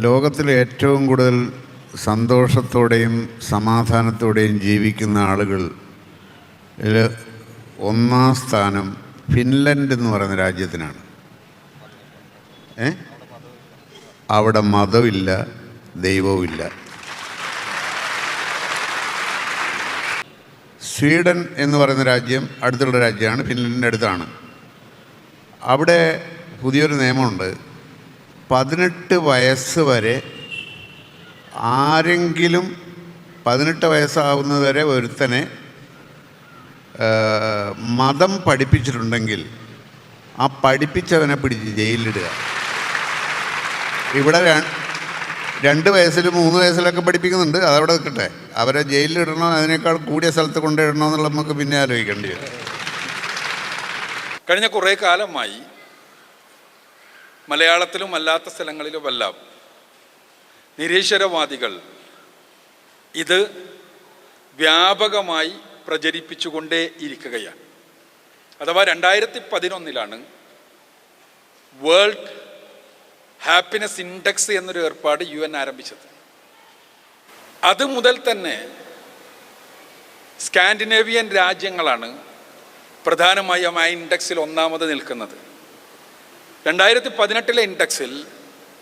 ലോകത്തിൽ ഏറ്റവും കൂടുതൽ സന്തോഷത്തോടെയും സമാധാനത്തോടെയും ജീവിക്കുന്ന ആളുകൾ ഒന്നാം സ്ഥാനം ഫിൻലൻഡ് എന്ന് പറയുന്ന രാജ്യത്തിനാണ്. ഏ? അവിടെ മതമില്ല ദൈവവുമില്ല. സ്വീഡൻ എന്ന് പറയുന്ന രാജ്യം അടുത്തുള്ള രാജ്യമാണ് ഫിൻലൻഡിന്റെ അടുത്താണ്. അവിടെ പുതിയൊരു നിയമമുണ്ട്. പതിനെട്ട് വയസ്സ് വരെ ആരെങ്കിലും പതിനെട്ട് വയസ്സാവുന്നത് വരെ ഒരുത്തനെ മതം പഠിപ്പിച്ചിട്ടുണ്ടെങ്കിൽ ആ പഠിപ്പിച്ചവനെ പിടിച്ച് ജയിലിലിടുക. ഇവിടെ രണ്ട് വയസ്സിൽ മൂന്ന് വയസ്സിലൊക്കെ പഠിപ്പിക്കുന്നുണ്ട്. അതവിടെ നിൽക്കട്ടെ. അവരെ ജയിലിലിടണോ അതിനേക്കാൾ കൂടിയ സ്ഥലത്ത് കൊണ്ടിടണോ എന്നുള്ളത് നമുക്ക് പിന്നെ ആലോചിക്കേണ്ടി വരും. കഴിഞ്ഞ കുറേ കാലമായി മലയാളത്തിലും അല്ലാത്ത സ്ഥലങ്ങളിലുമെല്ലാം നിരീശ്വരവാദികൾ ഇത് വ്യാപകമായി പ്രചരിപ്പിച്ചുകൊണ്ടേ ഇരിക്കുകയാണ്. അഥവാ രണ്ടായിരത്തി പതിനൊന്നിലാണ് വേൾഡ് ഹാപ്പിനെസ് ഇൻഡെക്സ് എന്നൊരു ഏർപ്പാട് യു എൻ ആരംഭിച്ചത്. അത് മുതൽ തന്നെ സ്കാൻഡിനേവിയൻ രാജ്യങ്ങളാണ് പ്രധാനമായും ആ ഇൻഡെക്സിൽ ഒന്നാമത് നിൽക്കുന്നത്. രണ്ടായിരത്തി പതിനെട്ടിലെ ഇൻഡെക്സിൽ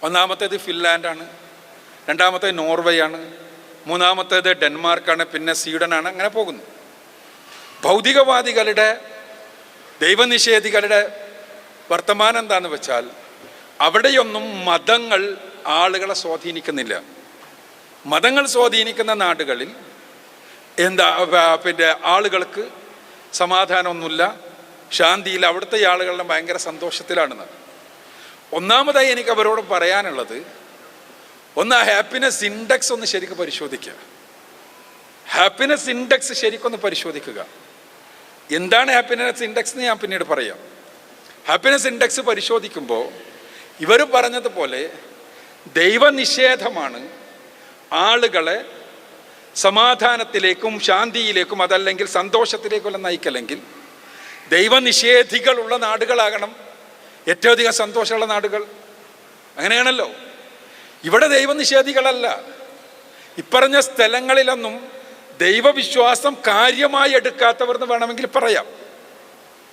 ഒന്നാമത്തേത് ഫിൻലാൻഡാണ് രണ്ടാമത്തേത് നോർവേ ആണ് മൂന്നാമത്തേത് ഡെൻമാർക്കാണ് പിന്നെ സ്വീഡനാണ് അങ്ങനെ പോകുന്നു. ഭൗതികവാദികളുടെ ദൈവനിഷേധികളുടെ വർത്തമാനം എന്താണെന്ന് വെച്ചാൽ അവിടെയൊന്നും മതങ്ങൾ ആളുകളെ സ്വാധീനിക്കുന്നില്ല. മതങ്ങൾ സ്വാധീനിക്കുന്ന നാടുകളിൽ എന്താ പിന്നെ ആളുകൾക്ക് സമാധാനമൊന്നുമില്ല ശാന്തിയിൽ അവിടുത്തെ ആളുകളുടെ ഭയങ്കര സന്തോഷത്തിലാണെന്ന്. ഒന്നാമതായി എനിക്ക് അവരോട് പറയാനുള്ളത് ഒന്ന് ആ ഹാപ്പിനെസ് ഇൻഡെക്സ് ഒന്ന് ശരിക്കും പരിശോധിക്കുക. ഹാപ്പിനെസ് ഇൻഡെക്സ് ശരിക്കൊന്ന് പരിശോധിക്കുക. എന്താണ് ഹാപ്പിനെസ് ഇൻഡെക്സ് എന്ന് ഞാൻ പിന്നീട് പറയാം. ഹാപ്പിനെസ് ഇൻഡെക്സ് പരിശോധിക്കുമ്പോൾ ഇവർ പറഞ്ഞതുപോലെ ദൈവനിഷേധമാണ് ആളുകളെ സമാധാനത്തിലേക്കും ശാന്തിയിലേക്കും അതല്ലെങ്കിൽ സന്തോഷത്തിലേക്കുള്ള നയിക്കല്ലെങ്കിൽ ദൈവനിഷേധികളുള്ള നാടുകളാകണം. ഏറ്റവും അധികം സന്തോഷമുള്ള നാടുകൾ. അങ്ങനെയാണല്ലോ. ഇവിടെ ദൈവനിഷേധികളല്ല. ഇപ്പറഞ്ഞ സ്ഥലങ്ങളിലൊന്നും ദൈവവിശ്വാസം കാര്യമായി എടുക്കാത്തവർ എന്ന് വേണമെങ്കിൽ പറയാം.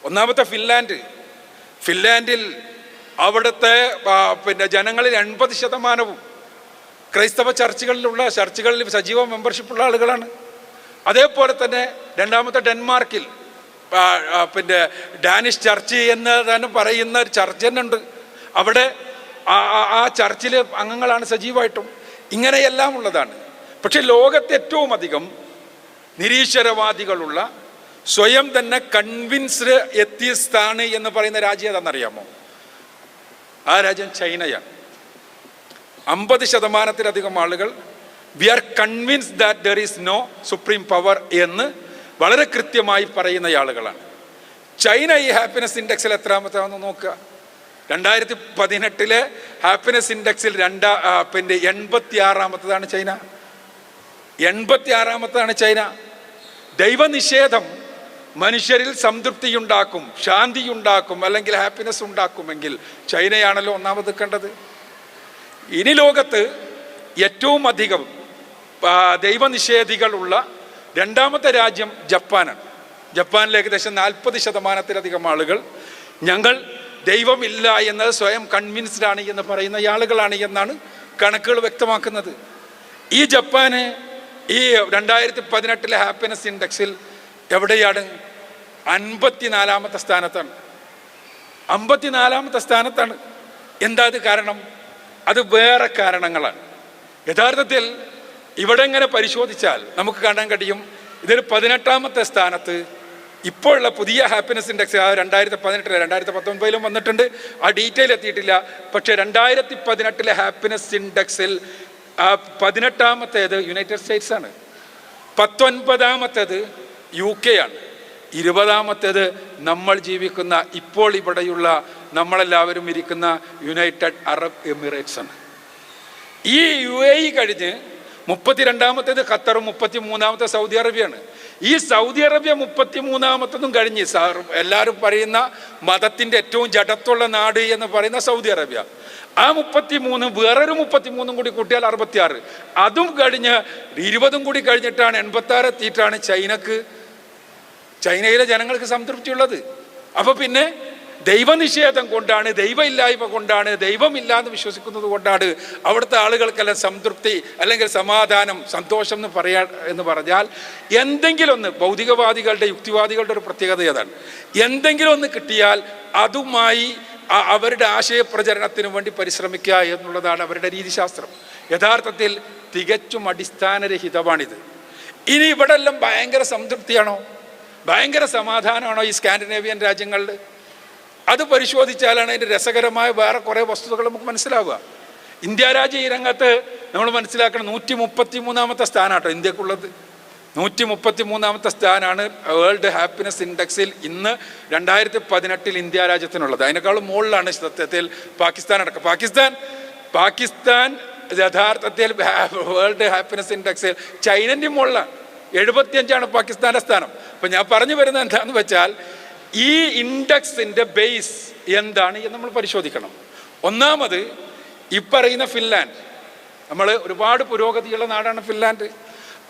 ഒന്നാമത്തെ ഫിൻലാൻഡ്. ഫിൻലാൻഡിൽ അവിടുത്തെ പിന്നെ ജനങ്ങളിൽ എൺപത് ശതമാനവും ക്രൈസ്തവ ചർച്ചുകളിലുള്ള ചർച്ചുകളിൽ സജീവ മെമ്പർഷിപ്പുള്ള ആളുകളാണ്. അതേപോലെ തന്നെ രണ്ടാമത്തെ ഡെൻമാർക്കിൽ പിന്നെ ഡാനിഷ് ചർച്ച് എന്ന് തന്നെ പറയുന്ന ഒരു ചർച്ച് തന്നെ ഉണ്ട്. അവിടെ ആ- ചർച്ചിലെ അംഗങ്ങളാണ് സജീവമായിട്ടും ഇങ്ങനെയെല്ലാം ഉള്ളതാണ്. പക്ഷെ ലോകത്ത് ഏറ്റവും അധികം നിരീശ്വരവാദികളുള്ള സ്വയം തന്നെ കൺവിൻസ്ഡ് എത്തിയസ്താണ് എന്ന് പറയുന്ന രാജ്യം ഏതാണെന്നറിയാമോ? ആ രാജ്യം ചൈനയാണ്. അമ്പത് ശതമാനത്തിലധികം ആളുകൾ we are convince that there is no supreme power എന്ന് വളരെ കൃത്യമായി പറയുന്ന ആളുകളാണ് ചൈന ഈ ഹാപ്പിനെസ് ഇൻഡെക്സിൽ എത്രാമത്താണെന്ന് നോക്കുക. രണ്ടായിരത്തി പതിനെട്ടിലെ ഹാപ്പിനെസ് ഇൻഡെക്സിൽ രണ്ടാ പിന്നെ എൺപത്തി ആറാമത്തതാണ് ചൈന. എൺപത്തി ആറാമത്താണ് ചൈന. ദൈവനിഷേധം മനുഷ്യരിൽ സംതൃപ്തി ഉണ്ടാക്കും ശാന്തി ഉണ്ടാക്കും അല്ലെങ്കിൽ ഹാപ്പിനെസ് ഉണ്ടാക്കുമെങ്കിൽ ചൈനയാണല്ലോ ഒന്നാമത് കണ്ടത്. ഇനി ലോകത്ത് ഏറ്റവും അധികം ദൈവനിഷേധികളുള്ള രണ്ടാമത്തെ രാജ്യം ജപ്പാനാണ്. ജപ്പാനിൽ ഏകദേശം നാൽപ്പത് ശതമാനത്തിലധികം ആളുകൾ ഞങ്ങൾ ദൈവമില്ല എന്ന് സ്വയം കൺവിൻസ്ഡ് ആണ് എന്ന് പറയുന്ന ആളുകളാണ് എന്നാണ് കണക്കുകൾ വ്യക്തമാക്കുന്നത്. ഈ ജപ്പാന് ഈ രണ്ടായിരത്തി പതിനെട്ടിലെ ഹാപ്പിനെസ് ഇൻഡെക്സിൽ എവിടെയാണ്? അൻപത്തിനാലാമത്തെ സ്ഥാനത്താണ്. അമ്പത്തിനാലാമത്തെ സ്ഥാനത്താണ്. എന്താ അത് കാരണം? അത് വേറെ കാരണങ്ങളാണ്. യഥാർത്ഥത്തിൽ ഇവിടെ ഇങ്ങനെ പരിശോധിച്ചാൽ നമുക്ക് കാണാൻ കഴിയും ഇതൊരു പതിനെട്ടാമത്തെ സ്ഥാനത്ത് ഇപ്പോഴുള്ള പുതിയ ഹാപ്പിനെസ് ഇൻഡെക്സ് ആ രണ്ടായിരത്തി പതിനെട്ടിലെ രണ്ടായിരത്തി പത്തൊൻപതിലും വന്നിട്ടുണ്ട്. ആ ഡീറ്റെയിൽ എത്തിയിട്ടില്ല. പക്ഷേ രണ്ടായിരത്തി പതിനെട്ടിലെ ഹാപ്പിനെസ് ഇൻഡെക്സിൽ ആ പതിനെട്ടാമത്തേത് യുണൈറ്റഡ് സ്റ്റേറ്റ്സ് ആണ്. പത്തൊൻപതാമത്തേത് യു കെ ആണ്. ഇരുപതാമത്തേത് നമ്മൾ ജീവിക്കുന്ന ഇപ്പോൾ ഇവിടെയുള്ള നമ്മളെല്ലാവരും ഇരിക്കുന്ന യുണൈറ്റഡ് അറബ് എമിറേറ്റ്സ് ആണ്. ഈ യു എ ഇ കഴിഞ്ഞ് മുപ്പത്തിരണ്ടാമത്തേത് ഖത്തറും മുപ്പത്തി മൂന്നാമത്തെ സൗദി അറേബ്യയാണ്. ഈ സൗദി അറേബ്യ മുപ്പത്തി മൂന്നാമത്തതും കഴിഞ്ഞ് സാർ എല്ലാവരും പറയുന്ന മതത്തിന്റെ ഏറ്റവും ജഡത്തുള്ള നാട് എന്ന് പറയുന്ന സൗദി അറേബ്യ. ആ മുപ്പത്തി മൂന്ന് വേറൊരു മുപ്പത്തി മൂന്നും കൂടി കൂട്ടിയാൽ അറുപത്തിയാറ്. അതും കഴിഞ്ഞ് ഇരുപതും കൂടി കഴിഞ്ഞിട്ടാണ് എൺപത്തി ആറ് എത്തിയിട്ടാണ് ചൈനക്ക് ചൈനയിലെ ജനങ്ങൾക്ക് സംതൃപ്തിയുള്ളത്. അപ്പോൾ പിന്നെ ദൈവനിഷേധം കൊണ്ടാണ് ദൈവമില്ലായ്മ കൊണ്ടാണ് ദൈവമില്ലാന്ന് വിശ്വസിക്കുന്നത് കൊണ്ടാണ് അവിടുത്തെ ആളുകൾക്കെല്ലാം സംതൃപ്തി അല്ലെങ്കിൽ സമാധാനം സന്തോഷം എന്ന് പറയാ എന്ന് പറഞ്ഞാൽ എന്തെങ്കിലും ഒന്ന് ഭൗതികവാദികളുടെ യുക്തിവാദികളുടെ ഒരു പ്രത്യേകത ഏതാണ്? എന്തെങ്കിലും ഒന്ന് കിട്ടിയാൽ അതുമായി അവരുടെ ആശയപ്രചരണത്തിന് വേണ്ടി പരിശ്രമിക്കുക എന്നുള്ളതാണ് അവരുടെ രീതിശാസ്ത്രം. യഥാർത്ഥത്തിൽ തികച്ചും അടിസ്ഥാനരഹിതമാണിത്. ഇനി ഇവിടെ എല്ലാം ഭയങ്കര സംതൃപ്തിയാണോ? ഭയങ്കര സമാധാനമാണോ ഈ സ്കാൻഡിനേവിയൻ രാജ്യങ്ങളിൽ? അത് പരിശോധിച്ചാലാണ് അതിന്റെ രസകരമായ വേറെ കുറേ വസ്തുതകൾ നമുക്ക് മനസ്സിലാവുക. ഇന്ത്യ രാജ്യം ഈ രംഗത്ത് നമ്മൾ മനസ്സിലാക്കണം നൂറ്റി മുപ്പത്തി മൂന്നാമത്തെ സ്ഥാനമാട്ടോ ഇന്ത്യക്കുള്ളത്. നൂറ്റി മുപ്പത്തി മൂന്നാമത്തെ സ്ഥാനമാണ് വേൾഡ് ഹാപ്പിനെസ് ഇൻഡെക്സിൽ ഇന്ന് രണ്ടായിരത്തി പതിനെട്ടിൽ ഇന്ത്യ രാജ്യത്തിനുള്ളത്. അതിനേക്കാളും മുകളിലാണ് സത്യത്തിൽ പാകിസ്ഥാൻ അടക്കം. പാകിസ്ഥാൻ പാകിസ്ഥാൻ യഥാർത്ഥത്തിൽ വേൾഡ് ഹാപ്പിനെസ് ഇൻഡെക്സിൽ ചൈനന്റെ മുകളിലാണ്. എഴുപത്തിയഞ്ചാണ് പാകിസ്ഥാന്റെ സ്ഥാനം. അപ്പം ഞാൻ പറഞ്ഞു വരുന്നത് എന്താണെന്ന് വെച്ചാൽ ഈ ഇൻഡെക്സിന്റെ ബേസ് എന്താണ് എന്ന് നമ്മൾ പരിശോധിക്കണം. ഒന്നാമത് ഈ പറയുന്ന ഫിൻലാൻഡ്. നമ്മൾ ഒരുപാട് പുരോഗതിയുള്ള നാടാണ് ഫിൻലാൻഡ്.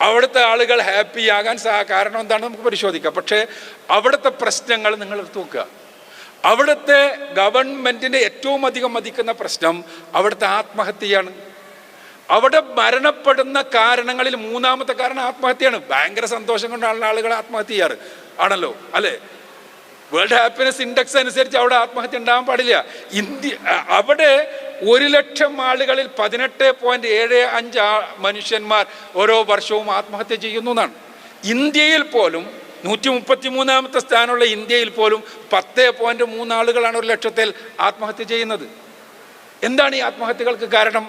അവിടുത്തെ ആളുകൾ ഹാപ്പി ആകാൻ കാരണം എന്താണെന്ന് നമുക്ക് പരിശോധിക്കാം. പക്ഷേ അവിടുത്തെ പ്രശ്നങ്ങൾ നിങ്ങൾ എടുത്തു നോക്കുക. അവിടുത്തെ ഗവൺമെന്റിന്റെ ഏറ്റവും അധികം മതിക്കുന്ന പ്രശ്നം അവിടുത്തെ ആത്മഹത്യയാണ്. അവിടെ മരണപ്പെടുന്ന കാരണങ്ങളിൽ മൂന്നാമത്തെ കാരണം ആത്മഹത്യയാണ്. ഭയങ്കര സന്തോഷം കൊണ്ടാണ് ആളുകൾ ആത്മഹത്യ ചെയ്യാറ്. ആണല്ലോ? അല്ലേ? വേൾഡ് ഹാപ്പിനെസ് ഇൻഡെക്സ് അനുസരിച്ച് അവിടെ ആത്മഹത്യ ഉണ്ടാകാൻ പാടില്ല. ഇന്ത്യ അവിടെ ഒരു ലക്ഷം ആളുകളിൽ പതിനെട്ട് പോയിന്റ് ഏഴ് അഞ്ച് മനുഷ്യന്മാർ ഓരോ വർഷവും ആത്മഹത്യ ചെയ്യുന്നു എന്നാണ്. ഇന്ത്യയിൽ പോലും നൂറ്റി മുപ്പത്തി മൂന്നാമത്തെ സ്ഥാനമുള്ള ഇന്ത്യയിൽ പോലും പത്ത് പോയിന്റ് മൂന്ന് ആളുകളാണ് ഒരു ലക്ഷത്തിൽ ആത്മഹത്യ ചെയ്യുന്നത്. എന്താണ് ഈ ആത്മഹത്യകൾക്ക് കാരണം?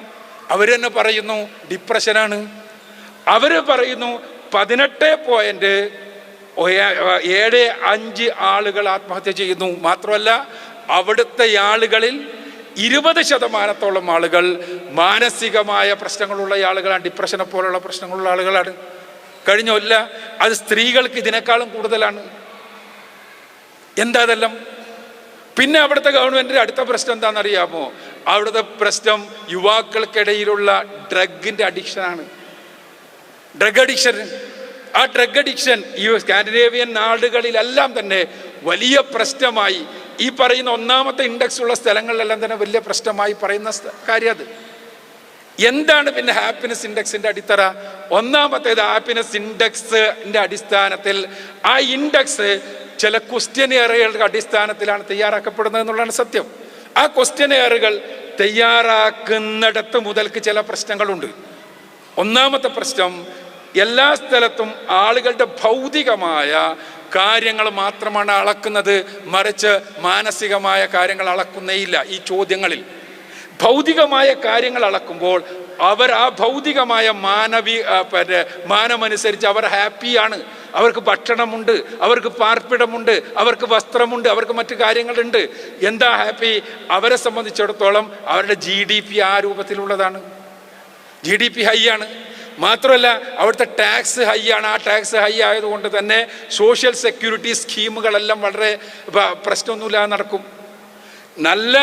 അവർ തന്നെ പറയുന്നു ഡിപ്രഷനാണ് അവർ പറയുന്നു പതിനെട്ട് പോയിന്റ് ഏഴ് അഞ്ച് ആളുകൾ ആത്മഹത്യ ചെയ്യുന്നു. മാത്രമല്ല അവിടുത്തെ ആളുകളിൽ ഇരുപത് ശതമാനത്തോളം ആളുകൾ മാനസികമായ പ്രശ്നങ്ങളുള്ള ആളുകളാണ്. ഡിപ്രഷനെ പോലുള്ള പ്രശ്നങ്ങളുള്ള ആളുകളാണ്. കഴിഞ്ഞല്ല അത് സ്ത്രീകൾക്ക് ഇതിനേക്കാളും കൂടുതലാണ്. എന്താ അതെല്ലാം പിന്നെ അവിടുത്തെ ഗവൺമെന്റിന്റെ അടുത്ത പ്രശ്നം എന്താണെന്നറിയാമോ? അവിടുത്തെ പ്രശ്നം യുവാക്കൾക്കിടയിലുള്ള ഡ്രഗിന്റെ അഡിക്ഷനാണ് ഡ്രഗ് അഡിക്ഷൻ ആ ഡ്രഗ് അഡിക്ഷൻ ഈ സ്കാൻഡിനേവിയൻ നാടുകളിലെല്ലാം തന്നെ വലിയ പ്രശ്നമായി. ഈ പറയുന്ന ഒന്നാമത്തെ ഇൻഡെക്സ് ഉള്ള സ്ഥലങ്ങളിലെല്ലാം തന്നെ വലിയ പ്രശ്നമായി പറയുന്ന കാര്യം അത് എന്താണ് പിന്നെ ഹാപ്പിനെസ് ഇൻഡെക്സിന്റെ അടിത്തറ? ഒന്നാമത്തേത് ഹാപ്പിനെസ് ഇൻഡെക്സിന്റെ അടിസ്ഥാനത്തിൽ ആ ഇൻഡെക്സ് ചില ക്വസ്റ്റ്യനെയറുകളുടെ അടിസ്ഥാനത്തിലാണ് തയ്യാറാക്കപ്പെടുന്നത് എന്നുള്ളതാണ് സത്യം. ആ ക്വസ്റ്റ്യനെയറുകൾ തയ്യാറാക്കുന്നിടത്ത് മുതൽക്ക് ചില പ്രശ്നങ്ങളുണ്ട്. ഒന്നാമത്തെ പ്രശ്നം എല്ലാ സ്ഥലത്തും ആളുകളുടെ ഭൗതികമായ കാര്യങ്ങൾ മാത്രമാണ് അളക്കുന്നത്. മറിച്ച് മാനസികമായ കാര്യങ്ങൾ അളക്കുന്നേയില്ല ഈ ചോദ്യങ്ങളിൽ. ഭൗതികമായ കാര്യങ്ങൾ അളക്കുമ്പോൾ അവർ ആ ഭൗതികമായ മാനവി പിന്നെ മാനമനുസരിച്ച് അവർ ഹാപ്പിയാണ്. അവർക്ക് ഭക്ഷണമുണ്ട് അവർക്ക് പാർപ്പിടമുണ്ട് അവർക്ക് വസ്ത്രമുണ്ട് അവർക്ക് മറ്റു കാര്യങ്ങളുണ്ട്. എന്താ ഹാപ്പി? അവരെ സംബന്ധിച്ചിടത്തോളം അവരുടെ ജി ഡി പി ആ രൂപത്തിലുള്ളതാണ്. ജി ഡി പി ഹൈ ആണ്. മാത്രമല്ല അവിടുത്തെ ടാക്സ് ഹൈ ആണ്. ആ ടാക്സ് ഹൈ ആയതുകൊണ്ട് തന്നെ സോഷ്യൽ സെക്യൂരിറ്റി സ്കീമുകളെല്ലാം വളരെ പ്രശ്നമൊന്നുമില്ലാതെ നടക്കും. നല്ല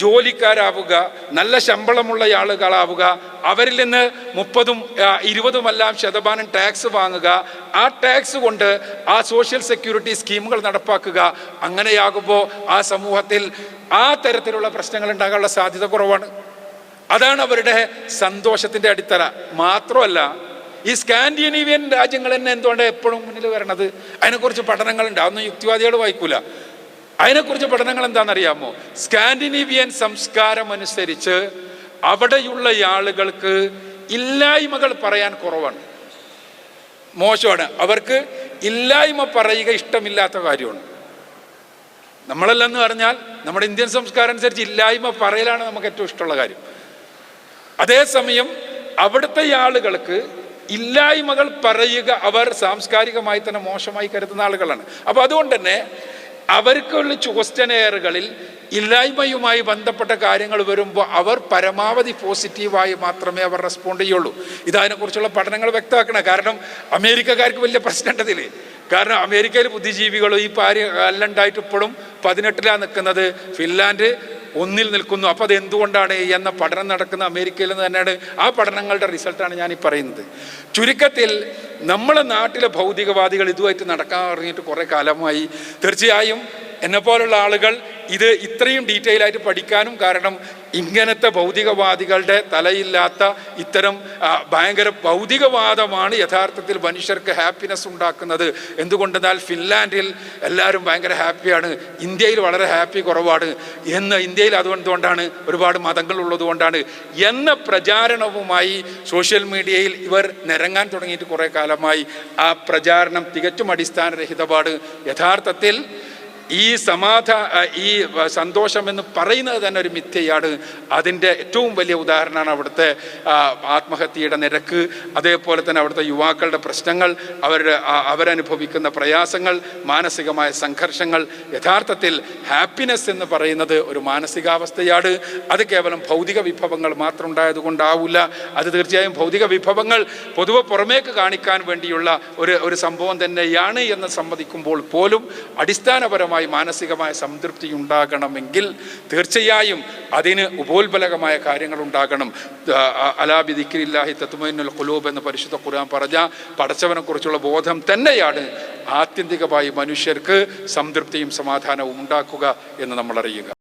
ജോലിക്കാരാവുക നല്ല ശമ്പളമുള്ള ആളുകളാവുക അവരിൽ നിന്ന് മുപ്പതും ഇരുപതുമെല്ലാം ശതമാനം ടാക്സ് വാങ്ങുക ആ ടാക്സ് കൊണ്ട് ആ സോഷ്യൽ സെക്യൂരിറ്റി സ്കീമുകൾ നടപ്പാക്കുക അങ്ങനെയാകുമ്പോൾ ആ സമൂഹത്തിൽ ആ തരത്തിലുള്ള പ്രശ്നങ്ങൾ ഉണ്ടാകാനുള്ള സാധ്യത കുറവാണ്. അതാണ് അവരുടെ സന്തോഷത്തിന്റെ അടിത്തറ. മാത്രമല്ല ഈ സ്കാൻഡിനേവിയൻ രാജ്യങ്ങൾ തന്നെ എന്തുകൊണ്ട് എപ്പോഴും മുന്നിൽ വരണത്? അതിനെക്കുറിച്ച് പഠനങ്ങളുണ്ട്. അതൊന്നും യുക്തിവാദികൾ വായിക്കൂല. അതിനെക്കുറിച്ച് പഠനങ്ങൾ എന്താണെന്നറിയാമോ? സ്കാൻഡിനേവിയൻ സംസ്കാരം അനുസരിച്ച് അവിടെയുള്ള ആളുകൾക്ക് ഇല്ലായ്മകൾ പറയാൻ കുറവാണ്. മോശമാണ്. അവർക്ക് ഇല്ലായ്മ പറയുക ഇഷ്ടമില്ലാത്ത കാര്യമാണ്. നമ്മളല്ലെന്ന് പറഞ്ഞാൽ നമ്മുടെ ഇന്ത്യൻ സംസ്കാരം അനുസരിച്ച് ഇല്ലായ്മ പറയലാണ് നമുക്ക് ഏറ്റവും ഇഷ്ടമുള്ള കാര്യം. അതേസമയം അവിടുത്തെ ആളുകൾക്ക് ഇല്ലായ്മകൾ പറയുക അവർ സാംസ്കാരികമായി തന്നെ മോശമായി കരുതുന്ന ആളുകളാണ്. അപ്പോൾ അതുകൊണ്ട് തന്നെ അവർക്കുള്ള ക്വസ്റ്റനെയറുകളിൽ ഇല്ലായ്മയുമായി ബന്ധപ്പെട്ട കാര്യങ്ങൾ വരുമ്പോൾ അവർ പരമാവധി പോസിറ്റീവായി മാത്രമേ അവർ റെസ്പോണ്ട് ചെയ്യുള്ളൂ. ഇതതിനെക്കുറിച്ചുള്ള പഠനങ്ങൾ വ്യക്തമാക്കണം. കാരണം അമേരിക്കക്കാർക്ക് വലിയ പ്രശ്നമുണ്ടതിൽ കാരണം അമേരിക്കയിൽ ബുദ്ധിജീവികളും ഈ പാരി അല്ലണ്ടായിട്ട് ഇപ്പോഴും പതിനെട്ടിലാണ് നിൽക്കുന്നത്. ഫിൻലാൻഡ് ഒന്നിൽ നിൽക്കുന്നു. അപ്പോൾ അത് എന്തുകൊണ്ടാണ് എന്ന പഠനം നടക്കുന്ന അമേരിക്കയിൽ നിന്ന് തന്നെയാണ് ആ പഠനങ്ങളുടെ റിസൾട്ടാണ് ഞാൻ ഈ പറയുന്നത്. ചുരുക്കത്തിൽ നമ്മളെ നാട്ടിലെ ഭൗതികവാദികൾ ഇതുമായിട്ട് നടക്കാൻ തുടങ്ങിയിട്ട് കുറേ കാലമായി. തീർച്ചയായും എന്നെപ്പോലുള്ള ആളുകൾ ഇത് ഇത്രയും ഡീറ്റെയിൽ ആയിട്ട് പഠിക്കാനും കാരണം ഇങ്ങനത്തെ ഭൗതികവാദികളുടെ തലയില്ലാത്ത ഇത്തരം ഭയങ്കര ഭൗതികവാദമാണ് യഥാർത്ഥത്തിൽ മനുഷ്യർക്ക് ഹാപ്പിനെസ് ഉണ്ടാക്കുന്നത്. എന്തുകൊണ്ടെന്നാൽ ഫിൻലാൻഡിൽ എല്ലാവരും ഭയങ്കര ഹാപ്പിയാണ് ഇന്ത്യയിൽ വളരെ ഹാപ്പി കുറവാണ്. എന്ന് ഇന്ത്യയിൽ അതുകൊണ്ടുകൊണ്ടാണ് ഒരുപാട് മതങ്ങൾ ഉള്ളതുകൊണ്ടാണ്. എന്ന പ്രചാരണവുമായി സോഷ്യൽ മീഡിയയിൽ ഇവർ നിരങ്ങാൻ തുടങ്ങിയിട്ട് കുറേ കാലമായി. ആ പ്രചാരണം തികച്ചും അടിസ്ഥാനരഹിതമാണ്. യഥാർത്ഥത്തിൽ ഈ സമാധ ഈ സന്തോഷമെന്ന് പറയുന്നത് തന്നെ ഒരു മിഥ്യയാണ്. അതിന്റെ ഏറ്റവും വലിയ ഉദാഹരണമാണ് അവിടുത്തെ ആത്മഹത്യയുടെ നിരക്ക്. അതേപോലെ തന്നെ അവിടുത്തെ യുവാക്കളുടെ പ്രശ്നങ്ങൾ അവരുടെ അവരനുഭവിക്കുന്ന പ്രയാസങ്ങൾ മാനസികമായ സംഘർഷങ്ങൾ. യഥാർത്ഥത്തിൽ ഹാപ്പിനെസ് എന്ന് പറയുന്നത് ഒരു മാനസികാവസ്ഥയാണ്. അത് കേവലം ഭൗതിക വിഭവങ്ങൾ മാത്രം ഉണ്ടായതുകൊണ്ടാവില്ല അത് തീർച്ചയായും ഭൗതിക വിഭവങ്ങൾ പൊതുവെ പുറമേക്ക് കാണിക്കാൻ വേണ്ടിയുള്ള ഒരു ഒരു സംഭവം തന്നെയാണ് എന്ന് സമ്മതിക്കുമ്പോൾ പോലും അടിസ്ഥാനപരമായി മാനസികമായ സംതൃപ്തി ഉണ്ടാകണമെങ്കിൽ തീർച്ചയായും അതിന് ഉപോത്ബലകമായ കാര്യങ്ങൾ ഉണ്ടാകണം. അലാബി ദിക്കില്ലാഹി തത്മൈനുൽ കുലൂബ് എന്ന് പരിശുദ്ധ ഖുർആൻ പറഞ്ഞ പടച്ചവനെക്കുറിച്ചുള്ള ബോധം തന്നെയാണ് ആത്യന്തികമായി മനുഷ്യർക്ക് സംതൃപ്തിയും സമാധാനവും ഉണ്ടാക്കുക എന്ന് നമ്മൾ അറിയുക